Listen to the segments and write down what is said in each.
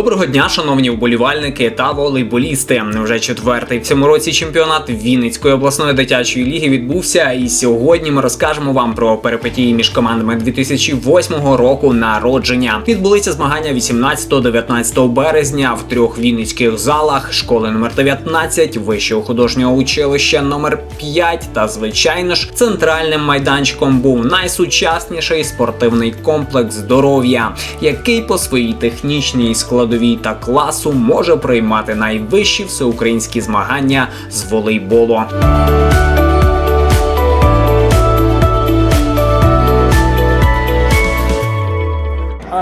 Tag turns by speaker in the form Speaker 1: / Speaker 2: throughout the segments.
Speaker 1: Доброго дня, шановні вболівальники та волейболісти. Вже четвертий в цьому році чемпіонат Вінницької обласної дитячої ліги відбувся. І сьогодні ми розкажемо вам про перипетії між командами 2008 року народження. Відбулися змагання 18-19 березня в трьох вінницьких залах школи номер 19, вищого художнього училища номер 5 та звичайно ж центральним майданчиком був найсучасніший спортивний комплекс здоров'я, який по своїй технічній складовій та класу може приймати найвищі всеукраїнські змагання з волейболу.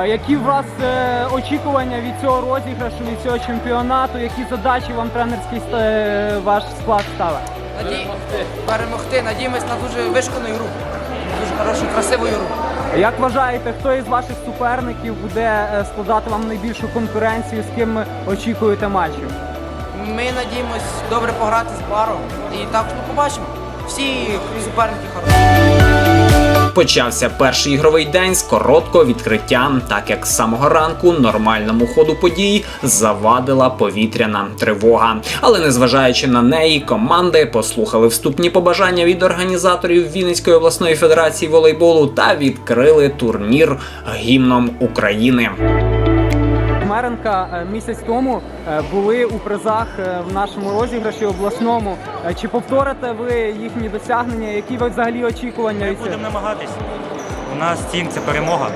Speaker 2: Які у вас е, очікування від цього розіграшу, від цього чемпіонату? Які задачі вам тренерський е, ваш склад ставить?
Speaker 3: Наді... Перемогти. Надіємось на дуже вишкану гру. Дуже хорошу, красиву гру.
Speaker 2: Як вважаєте, хто із ваших суперників буде е, складати вам найбільшу конкуренцію? З ким очікуєте матчів?
Speaker 3: Ми надіємось добре пограти з баром. І так ну, побачимо. Всі суперники хороші.
Speaker 1: Почався перший ігровий день з короткого відкриття, так як з самого ранку нормальному ходу подій завадила повітряна тривога. Але незважаючи на неї, команди послухали вступні побажання від організаторів Вінницької обласної федерації волейболу та відкрили турнір гімном України.
Speaker 2: Меренка е, місяць тому е, були у призах е, в нашому розіграші обласному. Чи повторите ви їхні досягнення? Які ви взагалі очікування
Speaker 4: Ми будемо намагатись. У нас тім це перемога.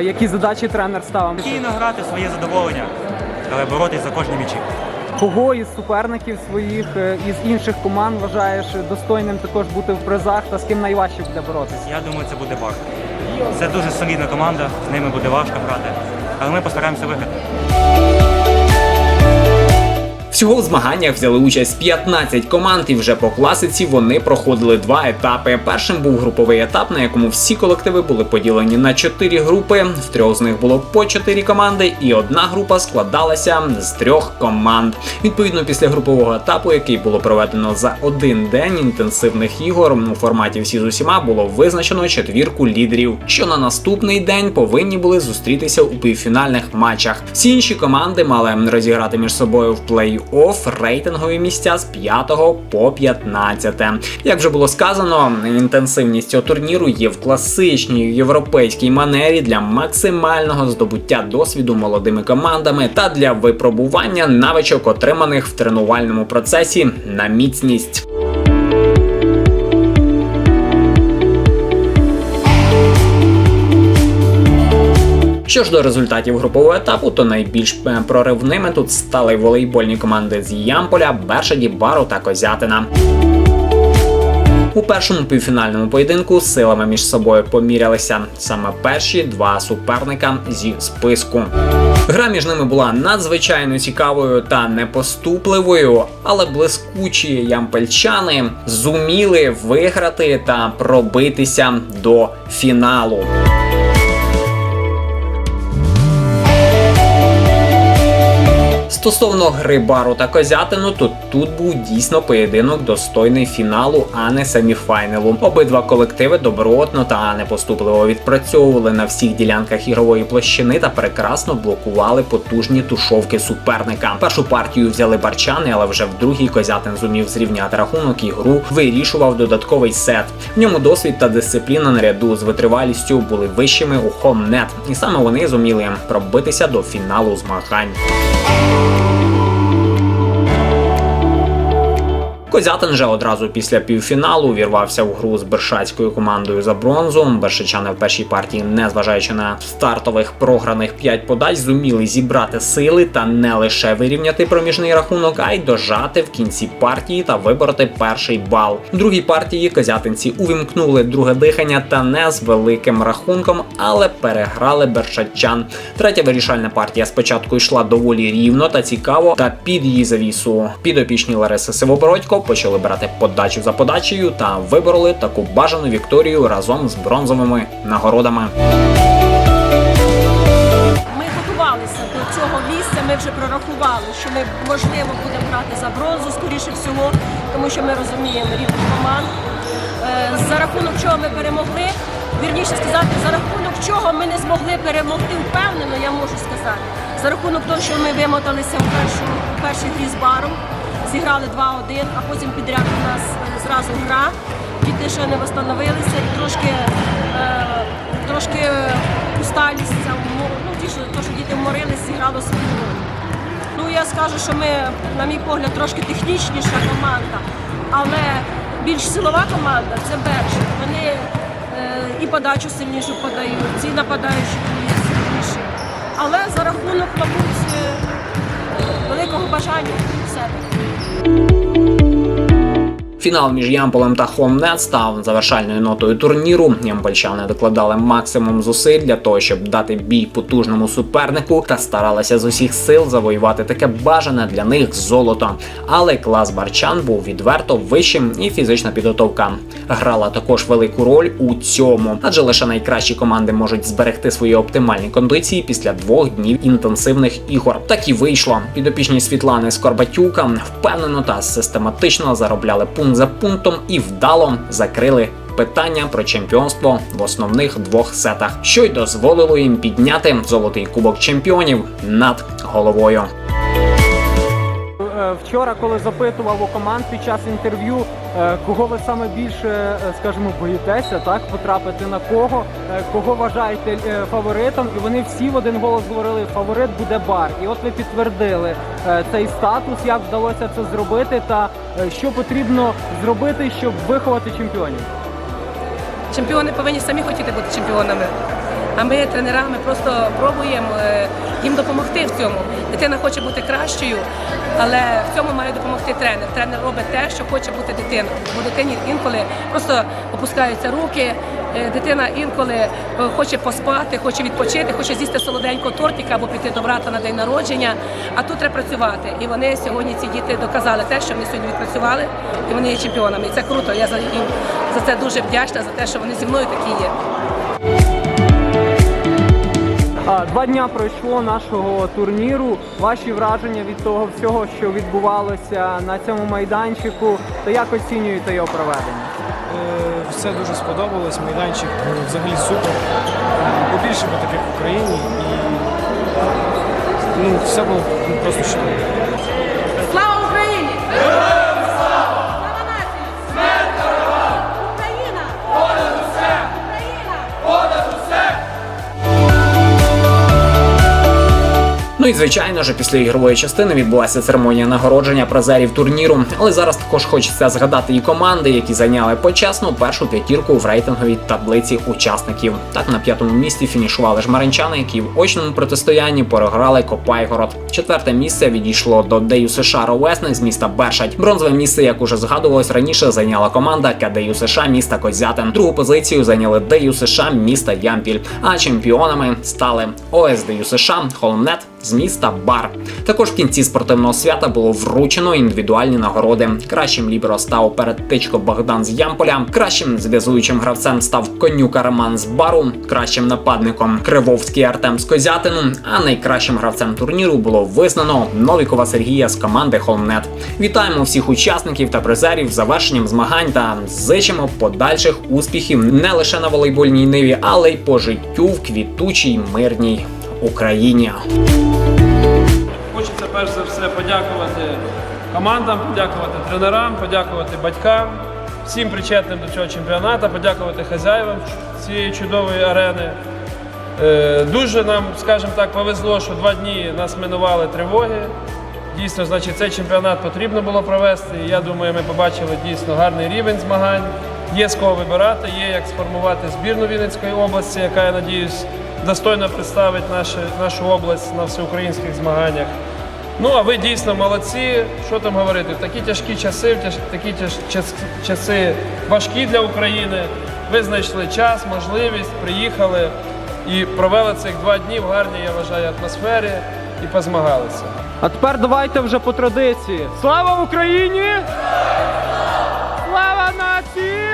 Speaker 2: Які задачі тренер ставив?
Speaker 4: Спокійно грати своє задоволення, але боротись за кожні м'ячі.
Speaker 2: Кого із суперників своїх із інших команд вважаєш достойним також бути в призах та з ким найважче буде боротися?
Speaker 4: Я думаю, це буде бар. Це дуже солідна команда, з ними буде важко грати, але ми постараємося виграти.
Speaker 1: Всього в змаганнях взяли участь 15 команд, і вже по класиці вони проходили два етапи. Першим був груповий етап, на якому всі колективи були поділені на 4 групи. В трьох з них було по 4 команди, і одна група складалася з трьох команд. Відповідно, після групового етапу, який було проведено за один день інтенсивних ігор у форматі всі з усіма було визначено четвірку лідерів, що на наступний день повинні були зустрітися у півфінальних матчах. Всі інші команди мали розіграти між собою в плей-офф рейтингові місця з 5 по 15. Як вже було сказано, інтенсивність цього турніру є в класичній європейській манері для максимального здобуття досвіду молодими командами та для випробування навичок, отриманих в тренувальному процесі на міцність. Що ж до результатів групового етапу, то найбільш е, проривними тут стали волейбольні команди з Ямполя, Бершаді, Бару та Козятина. У першому півфінальному поєдинку силами між собою помірялися саме перші два суперника зі списку. Гра між ними була надзвичайно цікавою та непоступливою, але блискучі ямпельчани зуміли виграти та пробитися до фіналу. Стосовно гри бару та козятину, то тут був дійсно поєдинок достойний фіналу, а не семіфайнелу. Обидва колективи добротно та непоступливо відпрацьовували на всіх ділянках ігрової площини та прекрасно блокували потужні тушовки суперника. Першу партію взяли барчани, але вже в другій козятин зумів зрівняти рахунок і гру вирішував додатковий сет. В ньому досвід та дисципліна наряду з витривалістю були вищими у хомнет, і саме вони зуміли пробитися до фіналу змагань. Козятин же одразу після півфіналу вірвався в гру з бершацькою командою за бронзу. Бершичани в першій партії, незважаючи на стартових програних 5 подач, зуміли зібрати сили та не лише вирівняти проміжний рахунок, а й дожати в кінці партії та вибороти перший бал. В другій партії козятинці увімкнули друге дихання та не з великим рахунком, але переграли бершачан. Третя вирішальна партія спочатку йшла доволі рівно та цікаво, та під її завісу підопічні Лариси Сивобородько почали брати подачу за подачею та вибороли таку бажану вікторію разом з бронзовими нагородами.
Speaker 5: Ми готувалися до цього місця. Ми вже прорахували, що ми можливо будемо грати за бронзу, скоріше всього, тому що ми розуміємо рівень команд. Е, За рахунок чого ми перемогли, вірніше сказати, за рахунок чого ми не змогли перемогти впевнено, я можу сказати. За рахунок того, що ми вимоталися в першу, грі з баром, зіграли 2-1, а потім підряд у нас е, зразу гра. Діти ще не встановилися і трошки, е, трошки усталість, ну, ті, що, то, що діти вморились, зіграло свою роль. Ну я скажу, що ми, на мій погляд, трошки технічніша команда, але більш силова команда це Бершик. Вони е, і подачу сильнішу подають, ці нападаючі сильніші. Але за рахунок, мабуть, е, великого бажання в Bye.
Speaker 1: Фінал між Ямполем та Хомнет став завершальною нотою турніру. Ямпольчани докладали максимум зусиль для того, щоб дати бій потужному супернику та старалися з усіх сил завоювати таке бажане для них золото. Але клас барчан був відверто вищим, і фізична підготовка грала також велику роль у цьому, адже лише найкращі команди можуть зберегти свої оптимальні кондиції після двох днів інтенсивних ігор. Так і вийшло. Підопічні Світлани Скорбатюка впевнено та систематично заробляли пункт за пунктом і вдало закрили. Питання про чемпіонство в основних двох сетах, що й дозволило їм підняти золотий кубок чемпіонів над головою.
Speaker 2: Е, Вчора, коли запитував у команд під час інтерв'ю, е, кого ви саме більше, е, скажімо, боїтеся, так потрапити на кого, кого вважаєте фаворитом, і вони всі в один голос говорили, фаворит буде бар. І от ви підтвердили цей статус, як вдалося це зробити, та що потрібно зробити, щоб виховати чемпіонів.
Speaker 6: Чемпіони повинні самі хотіти бути чемпіонами. А ми, тренерами, просто пробуємо е, їм допомогти в цьому. Дитина хоче бути кращою, але в цьому має допомогти тренер. Тренер робить те, що хоче бути дитина. Бо дитині інколи просто опускаються руки. е, Дитина інколи е, хоче поспати, хоче відпочити, хоче з'їсти солоденького тортика або піти до брата на день народження. А тут треба працювати. І вони сьогодні ці діти доказали те, що вони сьогодні відпрацювали, і вони є чемпіонами. І це круто. Я за їм за це дуже вдячна за те, що вони зі мною такі є.
Speaker 2: Два дня пройшло нашого турніру. Ваші враження від того всього, що відбувалося на цьому майданчику, та як оцінюєте його проведення?
Speaker 7: Е, Все дуже сподобалось, майданчик е, взагалі супер. Побільше по таких в Україні і ну, все було ну, просто чудово.
Speaker 1: Ну і звичайно ж, після ігрової частини відбулася церемонія нагородження призерів турніру. Але зараз також хочеться згадати і команди, які зайняли почесну першу п'ятірку в рейтинговій таблиці учасників. Так на п'ятому місці фінішували жмаринчани, які в очному протистоянні переграли Копайгород. Четверте місце відійшло до Дею США Ровесник з міста Бершать. Бронзове місце, як уже згадувалось раніше, зайняла команда КДЮ США міста Козятин. Другу позицію зайняли Дею США міста Ямпіль. А чемпіонами стали ОСДЮ США Холмнет з міста Бар. Також в кінці спортивного свята було вручено індивідуальні нагороди. Кращим ліберо став передтичко Богдан з Ямполя, кращим зв'язуючим гравцем став Конюка Роман з Бару, кращим нападником Кривовський Артем з Козятину. А найкращим гравцем турніру було визнано Новікова Сергія з команди Холмнет. Вітаємо всіх учасників та призерів завершенням змагань та зичимо подальших успіхів не лише на волейбольній ниві, але й по життю в квітучій мирній Україні.
Speaker 8: Хочеться перш за все подякувати командам, подякувати тренерам, подякувати батькам, всім причетним до цього чемпіонату, подякувати хазяївам цієї чудової арени. Е, Дуже нам, скажімо так, повезло, що два дні нас минували тривоги. Дійсно, значить, цей чемпіонат потрібно було провести. І Я думаю, ми побачили дійсно гарний рівень змагань. Є з кого вибирати, є як сформувати збірну Вінницької області, яка, я надіюсь, достойно представить наші, нашу область на всеукраїнських змаганнях. Ну, а ви дійсно молодці. Що там говорити? В такі тяжкі часи, в тяж- такі тяж- час- часи важкі для України. Ви знайшли час, можливість, приїхали і провели цих два дні в гарній, я вважаю, атмосфері і позмагалися.
Speaker 2: А тепер давайте вже по традиції. Слава Україні! Слава нації!